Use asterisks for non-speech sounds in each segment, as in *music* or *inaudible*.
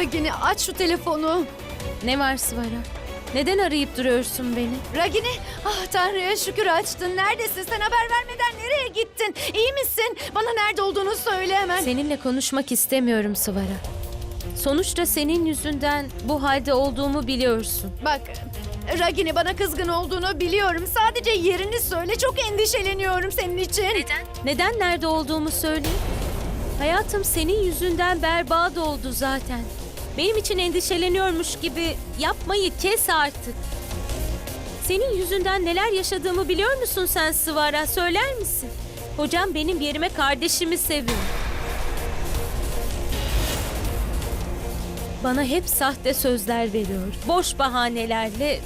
Ragini aç şu telefonu. Ne var Svara? Neden arayıp duruyorsun beni? Ragini ah Tanrı'ya şükür açtın. Neredesin? Sen haber vermeden nereye gittin? İyi misin? Bana nerede olduğunu söyle hemen. Seninle konuşmak istemiyorum Svara. Sonuçta senin yüzünden bu halde olduğumu biliyorsun. Bak Ragini bana kızgın olduğunu biliyorum. Sadece yerini söyle. Çok endişeleniyorum senin için. Neden? Neden nerede olduğumu söyle. Hayatım senin yüzünden berbat oldu zaten. Benim için endişeleniyormuş gibi yapmayı kes artık. Senin yüzünden neler yaşadığımı biliyor musun sen Sıvara? Söyler misin? Hocam benim yerime kardeşimi seviyor. Bana hep sahte sözler veriyor. Boş bahanelerle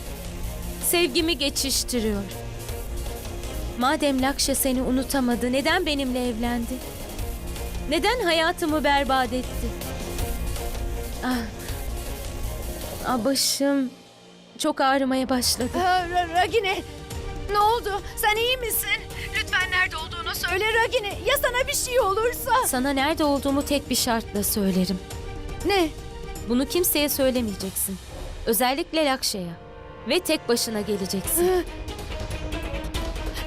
sevgimi geçiştiriyor. Madem Lakşa seni unutamadı, neden benimle evlendi? Neden hayatımı berbat etti? Ah, ah başım çok ağrımaya başladı. Ha, Ra- Ragini ne oldu? Sen iyi misin? Lütfen nerede olduğunu söyle Ragini. Ya sana bir şey olursa? Sana nerede olduğumu tek bir şartla söylerim. Ne? Bunu kimseye söylemeyeceksin. Özellikle Lakşa'ya. Ve tek başına geleceksin.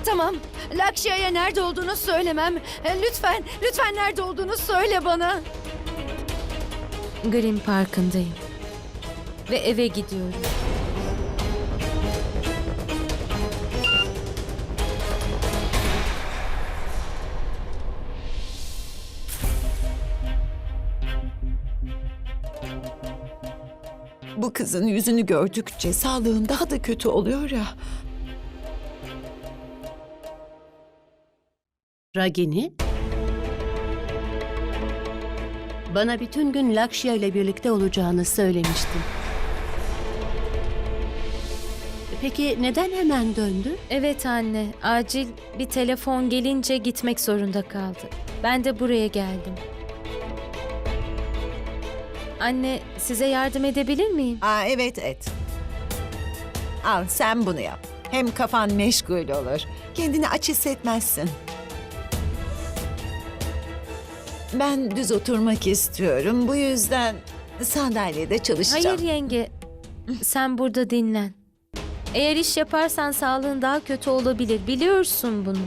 Tamam. Lakşya'ya nerede olduğunu söylemem. E, Lütfen, lütfen nerede olduğunu söyle bana. Green Park'ındayım. Ve eve gidiyorum. Bu kızın yüzünü gördükçe sağlığın daha da kötü oluyor ya. Ragini? Bana bütün gün Lakşya ile birlikte olacağını söylemiştin. Peki neden hemen döndü? Evet anne, acil bir telefon gelince gitmek zorunda kaldı. Ben de buraya geldim. Anne, size yardım edebilir miyim? Aa evet et. Al sen bunu yap. Hem kafan meşgul olur. Kendini aç hissetmezsin. Ben düz oturmak istiyorum. Bu yüzden sandalyede çalışacağım. Hayır yenge, sen burada dinlen. Eğer iş yaparsan sağlığın daha kötü olabilir, biliyorsun bunu.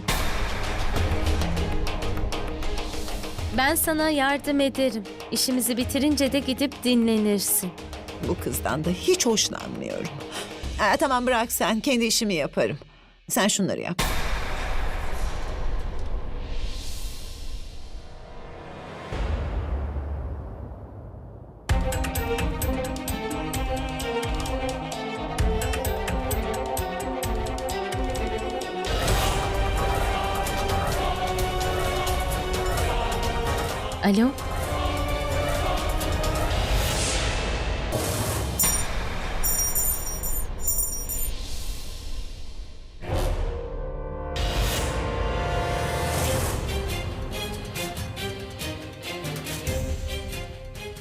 Ben sana yardım ederim. İşimizi bitirince de gidip dinlenirsin. Bu kızdan da hiç hoşlanmıyorum. Aa, tamam bırak sen. Kendi işimi yaparım. Sen şunları yap. Alo?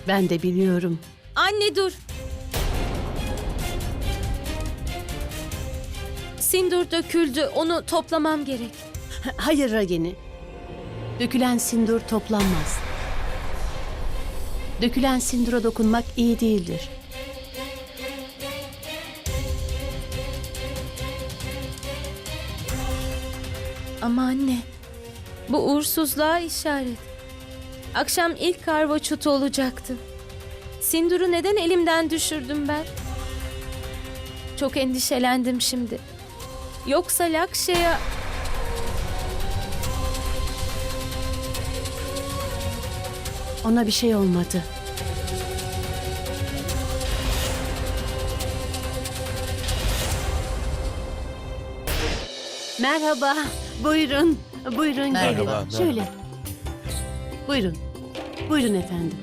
Ben de biliyorum. Anne dur. Sindur döküldü. Onu toplamam gerek. Hayır Ragini. Dökülen sindur toplanmaz. Dökülen sindura dokunmak iyi değildir. Ama anne, bu uğursuzluğa işaret. Akşam ilk karvaçut olacaktı. Sindur'u neden elimden düşürdüm ben? Çok endişelendim şimdi. Yoksa Lakşa'ya... Ona bir şey olmadı. Merhaba. Buyurun. Buyurun Merhaba, gelin. merhaba. Şöyle. Buyurun. Buyurun efendim.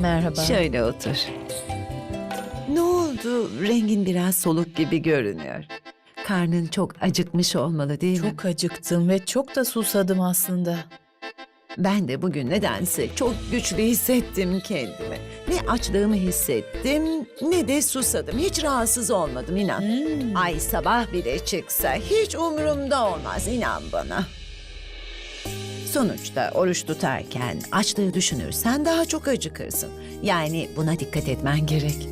Merhaba. Şöyle otur. Ne oldu? Rengin biraz soluk gibi görünüyor. Karnın çok acıkmış olmalı değil mi? Çok acıktım ve çok da susadım aslında. Ben de bugün nedense çok güçlü hissettim kendimi. Ne açlığımı hissettim ne de susadım. Hiç rahatsız olmadım inan. Hmm. Ay sabah bile çıksa hiç umurumda olmaz inan bana. Sonuçta oruç tutarken açlığı düşünürsen daha çok acıkırsın. Yani buna dikkat etmen gerek.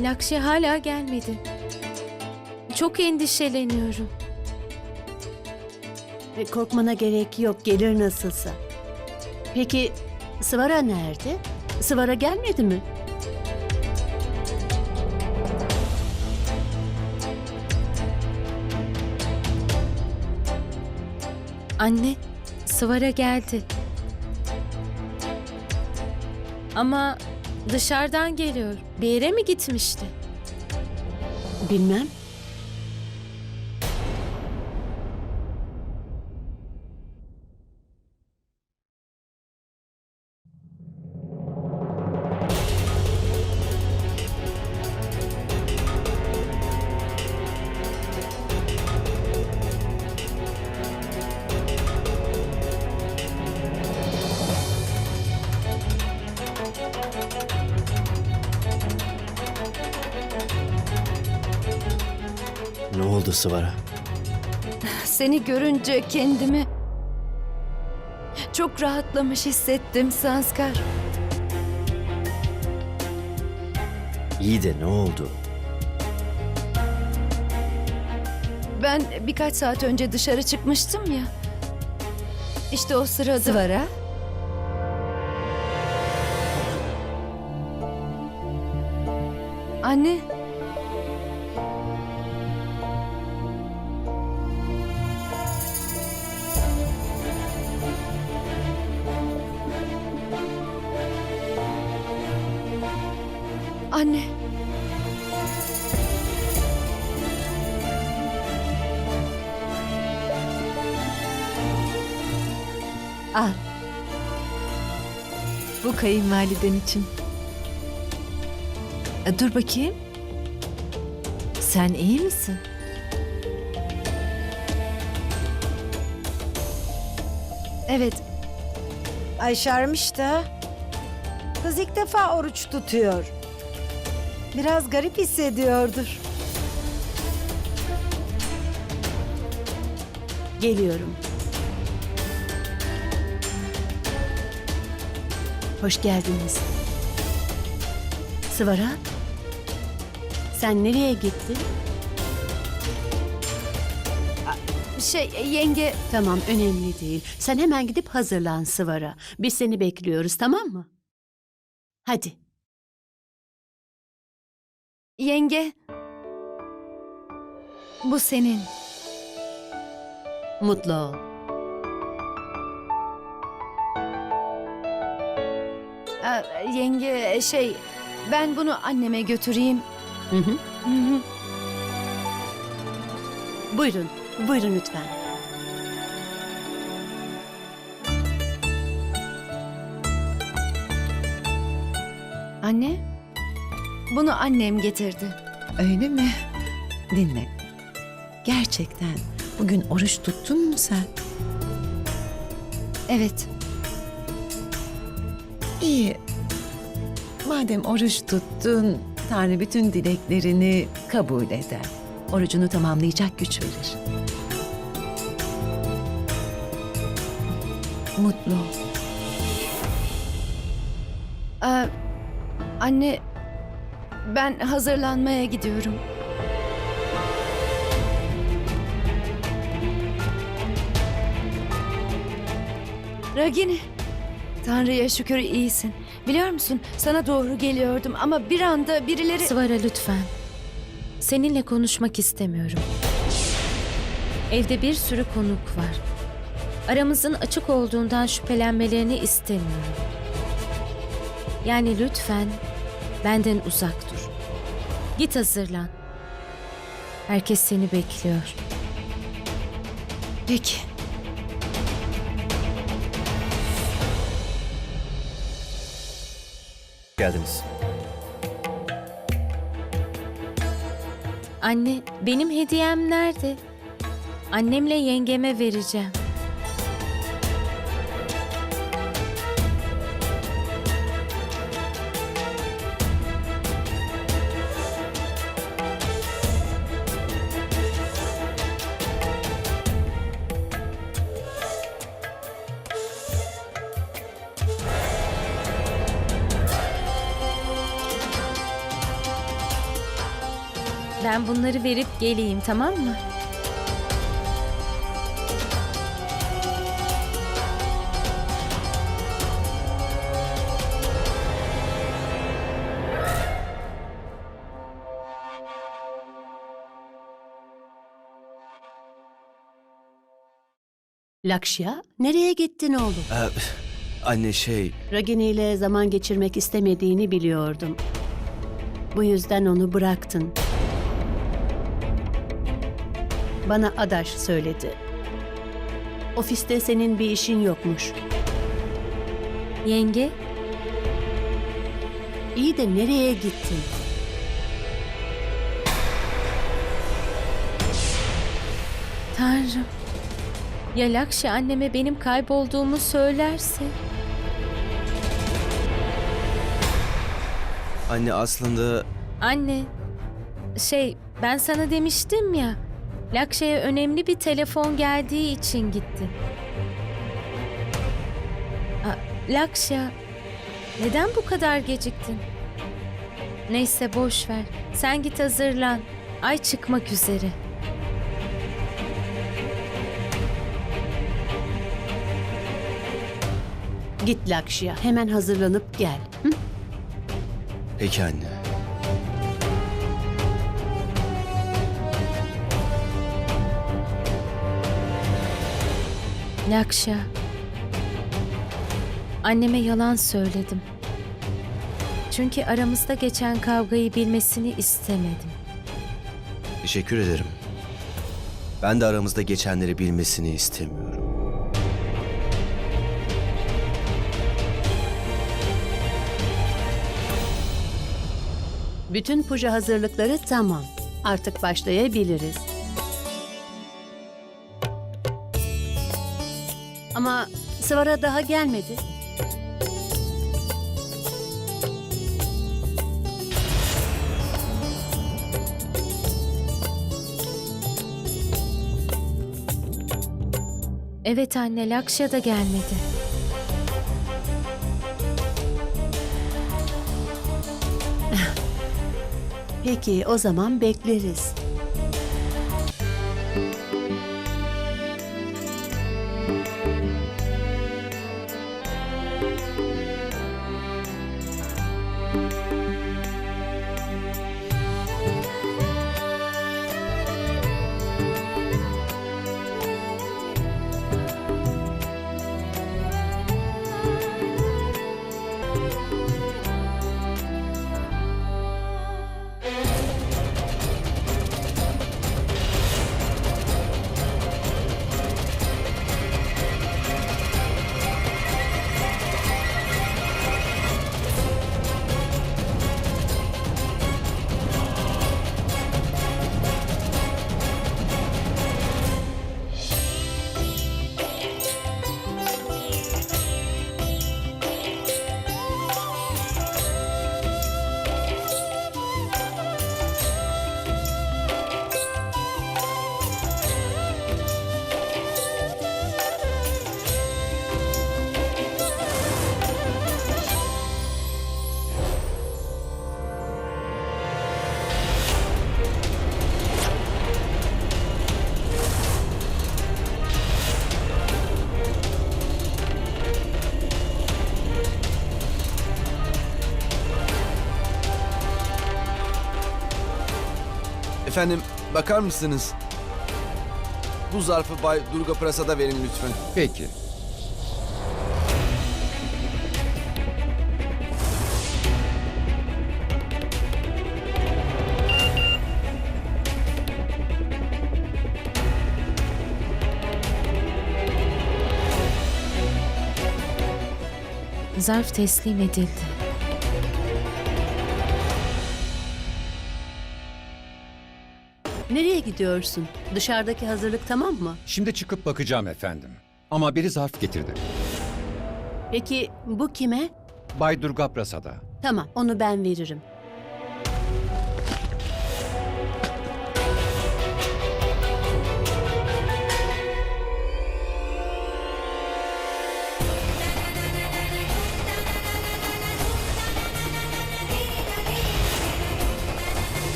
Lakşe hala gelmedi. Çok endişeleniyorum. E, Korkmana gerek yok, gelir nasılsa. Peki Sıvara nerede? Sıvara gelmedi mi? Anne, Sıvara geldi. Ama dışarıdan geliyor. Bir yere mi gitmişti? Bilmem. Sıvara? Seni görünce kendimi çok rahatlamış hissettim Sanskar. İyi de ne oldu? Ben birkaç saat önce dışarı çıkmıştım ya. İşte o sırada... Sıvara? Anne. Anne. Kayınvaliden için. E, dur bakayım. Sen iyi misin? Evet, Ay şarmış da. Kız ilk defa oruç tutuyor. Biraz garip hissediyordur. Geliyorum. Hoş geldiniz. Sıvara, sen nereye gittin? şey yenge Tamam, önemli değil. Sen hemen gidip hazırlan Sıvara. Biz seni bekliyoruz, tamam mı? Hadi. Yenge. Bu senin. Mutlu ol. Yenge şey ben bunu anneme götüreyim. Hı hı. Hı hı. Buyurun, buyurun lütfen. Anne. Bunu annem getirdi. Öyle mi? Dinle. Gerçekten bugün oruç tuttun mu sen? Evet. İyi. Madem oruç tuttun, Tanrı bütün dileklerini kabul eder. Orucunu tamamlayacak güç verir. Mutlu ol. Aa, anne ben hazırlanmaya gidiyorum. Ragini. Tanrı'ya şükür iyisin. Biliyor musun sana doğru geliyordum ama bir anda birileri... Sıvara lütfen. Seninle konuşmak istemiyorum. Evde bir sürü konuk var. Aramızın açık olduğundan şüphelenmelerini istemiyorum. Yani lütfen benden uzak dur. Git hazırlan. Herkes seni bekliyor. Peki. Geldiniz. Anne, benim hediyem nerede? Annemle yengeme vereceğim. Ben bunları verip geleyim tamam mı? Lakşya, nereye gittin oğlum? Ee, anne şey, Ragini ile zaman geçirmek istemediğini biliyordum. Bu yüzden onu bıraktın. Bana Adaş söyledi. Ofiste senin bir işin yokmuş. Yenge, İyi de nereye gittin? Tanrım. Ya Lakşi anneme benim kaybolduğumu söylerse? anne aslında Anne, şey ben sana demiştim ya. Lakşe'ye önemli bir telefon geldiği için gittim. Aa, Lakşa, neden bu kadar geciktin? Neyse boş ver. Sen git hazırlan. Ay çıkmak üzere. Git Lakşya, hemen hazırlanıp gel. Hı? peki anne. Lakşa. Anneme yalan söyledim. Çünkü aramızda geçen kavgayı bilmesini istemedim. Teşekkür ederim. Ben de aramızda geçenleri bilmesini istemiyorum. Bütün puja hazırlıkları tamam. Artık başlayabiliriz. Ama Sıvara daha gelmedi. Evet anne, Lakşa da gelmedi. Peki o zaman bekleriz. Efendim bakar mısınız? Bu zarfı Bay Durga Prasad'a verin lütfen. Peki. Zarf teslim edildi. Nereye gidiyorsun? Dışarıdaki hazırlık tamam mı? Şimdi çıkıp bakacağım efendim. Ama biri zarf getirdi. Peki bu kime? Bay Durga Prasad'a. Tamam, onu ben veririm.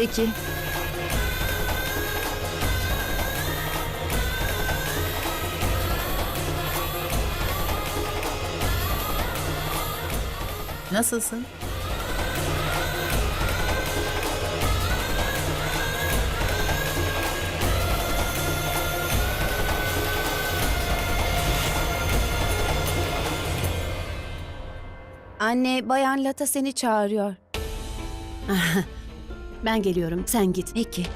Peki. Nasılsın? Anne, Bayan Lata seni çağırıyor. *laughs* Ben geliyorum, sen git. Peki.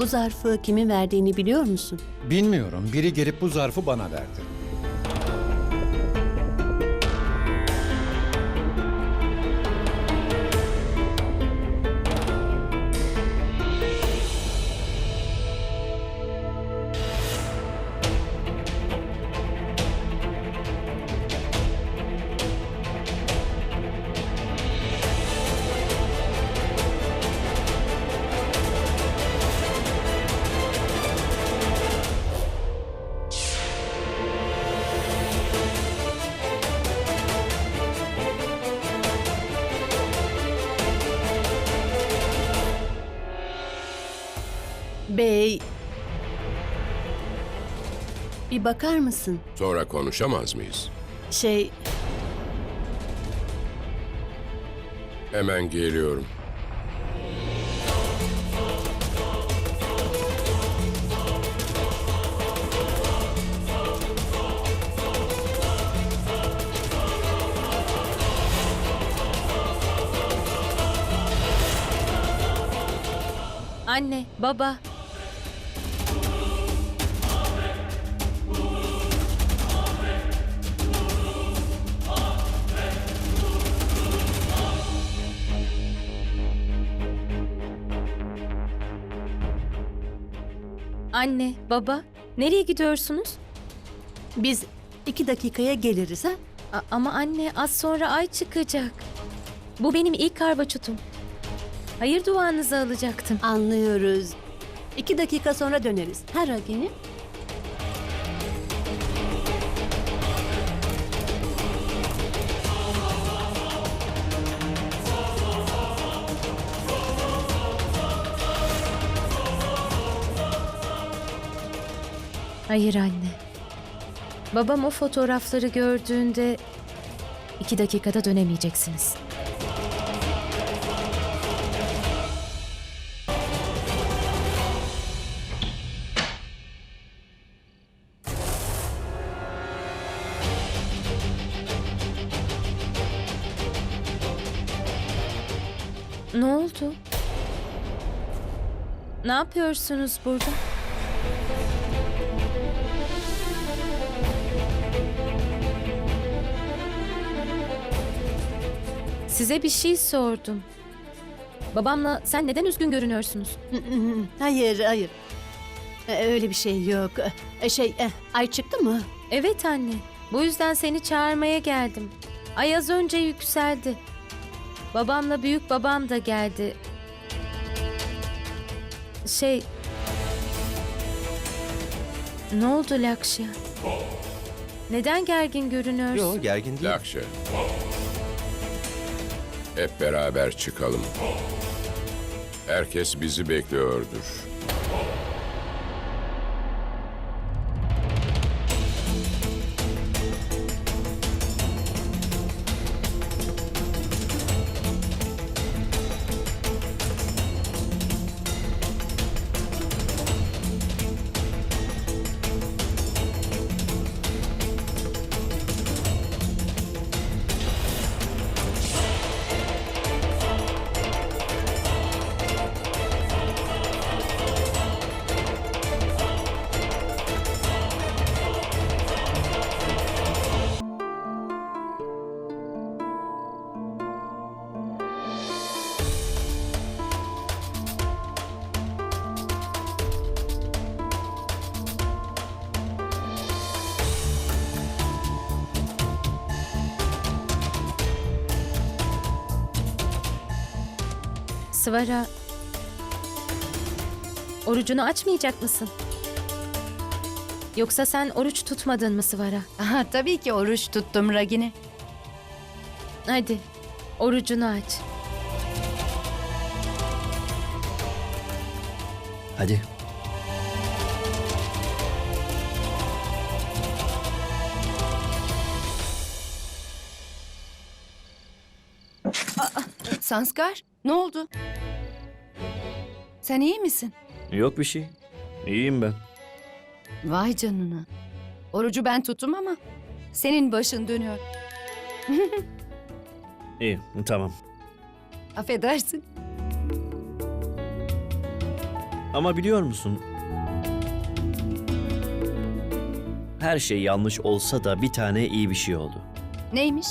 Bu zarfı kimin verdiğini biliyor musun? Bilmiyorum. Biri gelip bu zarfı bana verdi. Bey... Bir bakar mısın? Sonra konuşamaz mıyız? Şey, Hemen geliyorum. Anne, baba. Anne, baba, nereye gidiyorsunuz? biz iki dakikaya geliriz ha? A- ama anne, az sonra ay çıkacak. Bu benim ilk karvaçutum. Hayır duanızı alacaktım. Anlıyoruz. İki dakika sonra döneriz. Her Ragini. Hayır anne. Babam o fotoğrafları gördüğünde iki dakikada dönemeyeceksiniz. Ne oldu? Ne yapıyorsunuz burada? Size bir şey sordum. Babamla sen neden üzgün görünüyorsunuz? *laughs* Hayır, hayır. Ee, Öyle bir şey yok. Ee, Şey, eh, ay çıktı mı? Evet anne. Bu yüzden seni çağırmaya geldim. Ay az önce yükseldi. Babamla büyük babam da geldi. Şey... Ne oldu Lakşya? Neden gergin görünüyorsun? Yok gergin değil. Lakşe. Hep beraber çıkalım. Herkes bizi bekliyordur. Sıvara, orucunu açmayacak mısın? Yoksa sen oruç tutmadın mı Sıvara? Aha, tabii ki oruç tuttum Ragini. Hadi, orucunu aç. Hadi. Sanskar, ne oldu? Sen iyi misin? Yok bir şey. İyiyim ben. Vay canına. Orucu ben tuttum ama senin başın dönüyor. *laughs* İyi, tamam. Affedersin. Ama biliyor musun? Her şey yanlış olsa da bir tane iyi bir şey oldu. Neymiş?